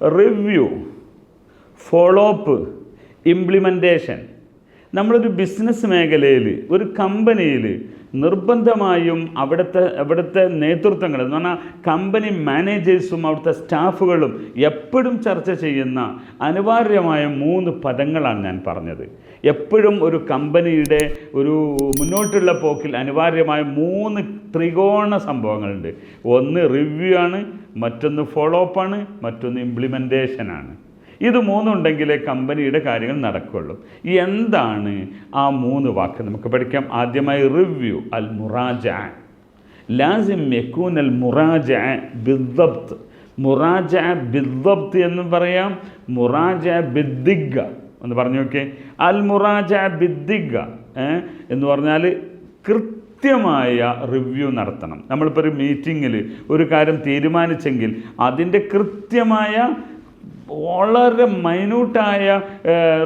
Review follow up implementation നമ്മളൊരു business മേഖലയിൽ ഒരു കമ്പനിയിൽ നിർബന്ധമായും അവിടുത്തെ അവിടുത്തെ നേതൃത്വങ്ങൾ എന്ന് പറഞ്ഞാൽ കമ്പനി മാനേജേഴ്സും അവിടുത്തെ സ്റ്റാഫുകളും എപ്പോഴും ചർച്ച ചെയ്യുന്ന അനിവാര്യമായ മൂന്ന് പദങ്ങളാണ് ഞാൻ പറഞ്ഞത്. എപ്പോഴും ഒരു കമ്പനിയുടെ ഒരു മുന്നോട്ടുള്ള പോക്കിൽ അനിവാര്യമായ മൂന്ന് ത്രികോണ സംഭവങ്ങളുണ്ട്. ഒന്ന് റിവ്യൂ ആണ് മറ്റൊന്ന് ഫോളോ അപ്പ് ആണ് മറ്റൊന്ന് ഇംപ്ലിമെന്റേഷൻ ആണ്. ഇത് മൂന്നുണ്ടെങ്കിലേ കമ്പനിയുടെ കാര്യങ്ങൾ നടക്കുള്ളൂ. എന്താണ് ആ മൂന്ന് വാക്ക്? നമുക്ക് പഠിക്കാം. ആദ്യമായി റിവ്യൂ അൽ മുറാജ. ലാസിം യക്കൂൻ അൽ മുറാജ ബിദ്ദബ്ത് മുറാജ ബിദ്ദബ്ത് എന്ന് പറയാം. മുറാജ ബിദ്ദിഗ എന്ന് പറഞ്ഞു നോക്കേ അൽ മുറാജ ബിദ്ദിഗ എന്ന് പറഞ്ഞാൽ കൃത്യമായ റിവ്യൂ നടത്തണം. നമ്മളിപ്പോൾ ഒരു മീറ്റിങ്ങിൽ ഒരു കാര്യം തീരുമാനിച്ചെങ്കിൽ അതിന്റെ കൃത്യമായ വളരെ മൈന്യൂട്ടായ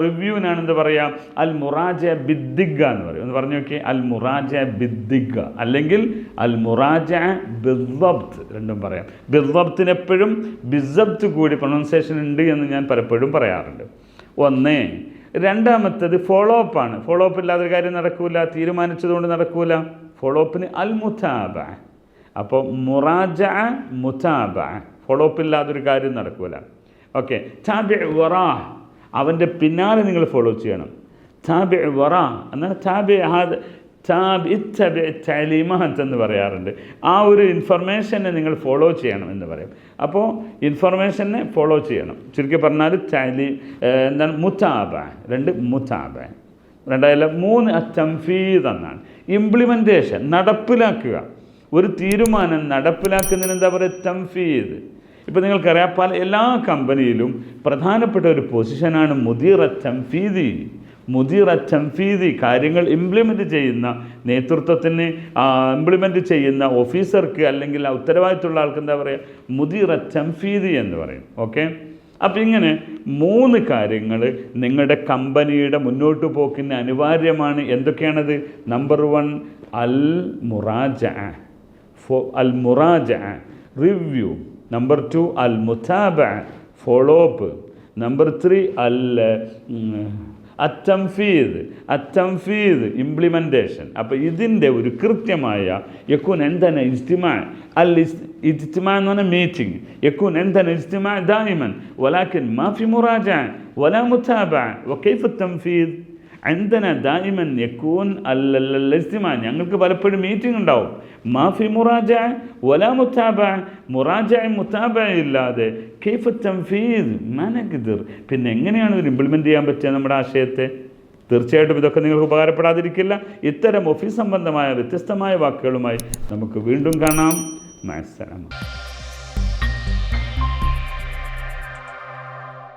റിവ്യൂവിനാണ് എന്ത് പറയുക അൽ മുറാജ ബിദ്ദിഗ എന്ന് പറയും. എന്ന് പറഞ്ഞു നോക്കിയേ. അൽ മുറാജ ബിദ്ദിഗ അല്ലെങ്കിൽ അൽ മുറാജ ബിസബ്ത് രണ്ടും പറയാം. ബിസബ്ത്തിന് എപ്പോഴും ബിസബ്ത്ത് കൂടി പ്രൊണൗൺസിയേഷൻ ഉണ്ട് എന്ന് ഞാൻ പലപ്പോഴും പറയാറുണ്ട്. ഒന്ന് രണ്ടാമത്തത് ഫോളോ അപ്പ് ആണ്. ഫോളോ അപ്പ് ഇല്ലാതെ കാര്യം നടക്കൂല. തീരുമാനിച്ചതുകൊണ്ട് നടക്കൂല. ഫോളോ അപ്പിന് അൽ മുതാബ അപ്പോൾ മുറാജ മുതാബ. ഫോളോ അപ്പ് ഇല്ലാതൊരു കാര്യം നടക്കൂല. ഓക്കെ ചാബി വറ അവന്റെ പിന്നാലെ നിങ്ങൾ ഫോളോ ചെയ്യണം. ചാബി വറ എന്നാൽ ചാബി ഹാദ് തലീമാത്ത് എന്ന് പറയാറുണ്ട്. ആ ഒരു ഇൻഫർമേഷനെ നിങ്ങൾ ഫോളോ ചെയ്യണം എന്ന് പറയും. അപ്പോൾ ഇൻഫർമേഷനെ ഫോളോ ചെയ്യണം. ചുരുക്കി പറഞ്ഞാൽ ചലി എന്താണ് മുതാബ രണ്ട് മുതാബ രണ്ടായാലും മൂന്ന് അച്ചംഫീദ് എന്നാണ്. ഇംപ്ലിമെന്റേഷൻ നടപ്പിലാക്കുക. ഒരു തീരുമാനം നടപ്പിലാക്കുന്നതിന് എന്താ പറയുക? തംഫീദ് ഇപ്പോൾ നിങ്ങൾക്കറിയാം പല എല്ലാ കമ്പനിയിലും പ്രധാനപ്പെട്ട ഒരു പൊസിഷനാണ് മുദീറ തംഫീദി മുദീറ തംഫീദി കാര്യങ്ങൾ ഇംപ്ലിമെന്റ് ചെയ്യുന്ന നേതൃത്വത്തിന് ഇംപ്ലിമെന്റ് ചെയ്യുന്ന ഓഫീസർക്ക് അല്ലെങ്കിൽ ഉത്തരവാദിത്തമുള്ള ആൾക്ക് എന്താ പറയുക മുദീറ തംഫീദി എന്ന് പറയും. ഓക്കെ അപ്പം ഇങ്ങനെ മൂന്ന് കാര്യങ്ങൾ നിങ്ങളുടെ കമ്പനിയുടെ മുന്നോട്ട് പോക്കിന് അനിവാര്യമാണ്. എന്തൊക്കെയാണത്? നമ്പർ വൺ അൽ മുറാജ അൽ മുറാജ റിവ്യൂ നമ്പർ ടു അൽ മുത്താബ ഫോളോ അപ്പ് നമ്പർ ത്രീ അൽ അറ്റംഫീദ് അറ്റംഫീദ് ഇംപ്ലിമെന്റേഷൻ അപ്പോൾ ഇതിന്റെ ഒരു കൃത്യമായ യക്കൂൻ എന്തന ഇജ്തിമാ അൽ ഇജ്തിമാ എന്ന് പറഞ്ഞാൽ മീറ്റിംഗ് യക്കൂൻ എന്തന ഇജ്തിമാ ദായിമൻ. വലാഖിൻ മാഫി മുറാജ വലാ മുത്താബ വക്കൈഫ് തംഫീദ് അന്തന دائما യക്കൂൻ അല്ലല്ലസ്തിമ ഞങ്ങൾക്ക് പലപ്പോഴും മീറ്റിംഗ് ഉണ്ടാവും. മാഫി മുറാജ വല മുത്താബ മുറാജ മുത്താബ ഇല്ലാതെ. കെയ്ഫ് തംഫീദ് മനഗിദിർ. പിന്നെ എങ്ങനെയാണ് ഇത് ഇംപ്ലിമെന്റ് ചെയ്യാൻ പറ്റുക നമ്മുടെ ആശയത്തെ? തീർച്ചയായിട്ടും ഇതൊക്കെ നിങ്ങൾക്ക് ഉപകാരപ്പെടാതിരിക്കില്ല. ഇത്തരം ഓഫീസ് സംബന്ധമായ വ്യത്യസ്തമായ വാക്കുകളുമായി നമുക്ക് വീണ്ടും കാണാം. മാസ്സലാമ